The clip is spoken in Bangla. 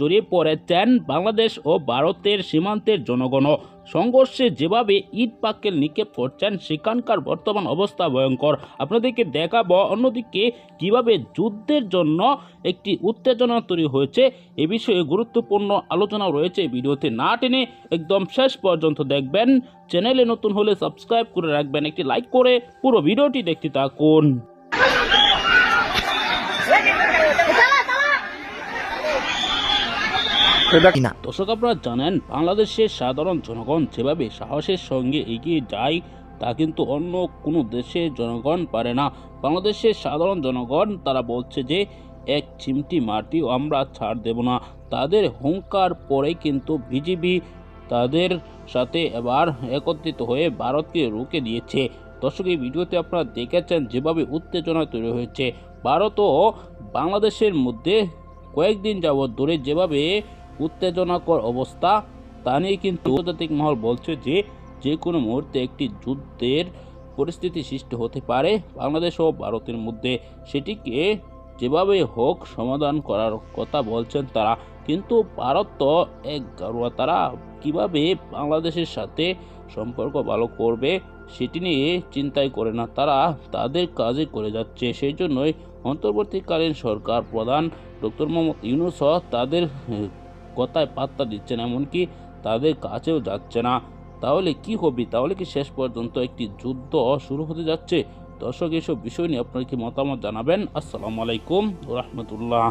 জড়িয়ে পড়েছেন বাংলাদেশ ও ভারতের সীমান্তের জনগণ সংঘর্ষে যেভাবে ইট পাক্কেল নিক্ষেপ করছেন, সেখানকার বর্তমান অবস্থা ভয়ঙ্কর। আপনাদেরকে দেখাবো অন্যদিকে কীভাবে যুদ্ধের জন্য একটি উত্তেজনা তৈরি হয়েছে। এ বিষয়ে গুরুত্বপূর্ণ আলোচনা রয়েছে। ভিডিওতে না টেনে একদম শেষ পর্যন্ত দেখবেন। চ্যানেলে নতুন হলে সাবস্ক্রাইব করে রাখবেন। একটি লাইক করে পুরো ভিডিওটি দেখতে থাকুন। দর্শক আপনারা জানেন বাংলাদেশের সাধারণ জনগণ যেভাবে সাহসের সঙ্গে এগিয়ে যায় তা কিন্তু অন্য কোনো দেশের জনগণ পারে না। বাংলাদেশের সাধারণ জনগণ তারা বলছে যে এক চিমটি মাটিও আমরা ছাড় দেব না। তাদের হুঙ্কার পরে কিন্তু বিজিবি তাদের সাথে এবার একত্রিত হয়ে ভারতকে রুখে দিয়েছে। দর্শক এই ভিডিওতে আপনারা দেখেছেন যেভাবে উত্তেজনা তৈরি হয়েছে। ভারত ও বাংলাদেশের মধ্যে কয়েকদিন যাবৎ ধরে যেভাবে উত্তেজনাকর অবস্থা। তা নিয়ে কিন্তু আন্তর্জাতিক মহল বলছে যে যে কোনো মুহূর্তে একটি যুদ্ধের পরিস্থিতি সৃষ্টি হতে পারে। বাংলাদেশ ও ভারতের মধ্যে সেটিকে যেভাবে হোক সমাধান করার কথা বলছেন তারা। কিন্তু ভারত তো এক গারুয়া তারা কীভাবে বাংলাদেশের সাথে সম্পর্ক ভালো করবে সেটি নিয়ে চিন্তাই করে না। তারা তাদের কাজে করে যাচ্ছে। সেই জন্যই অন্তর্বর্তীকালীন সরকার প্রধান ডক্টর মোহাম্মদ ইউনুস তাদের কথায় পাত্তা দিচ্ছে না এমনকি তাদের কাছেও যাচ্ছে না। তাহলে কি হবে? তাহলে কি শেষ পর্যন্ত একটি যুদ্ধ শুরু হতে যাচ্ছে? দর্শক, এসব বিষয় নিয়ে আপনার কি মতামত জানাবেন? আসসালামু আলাইকুম রহমতুল্লাহ।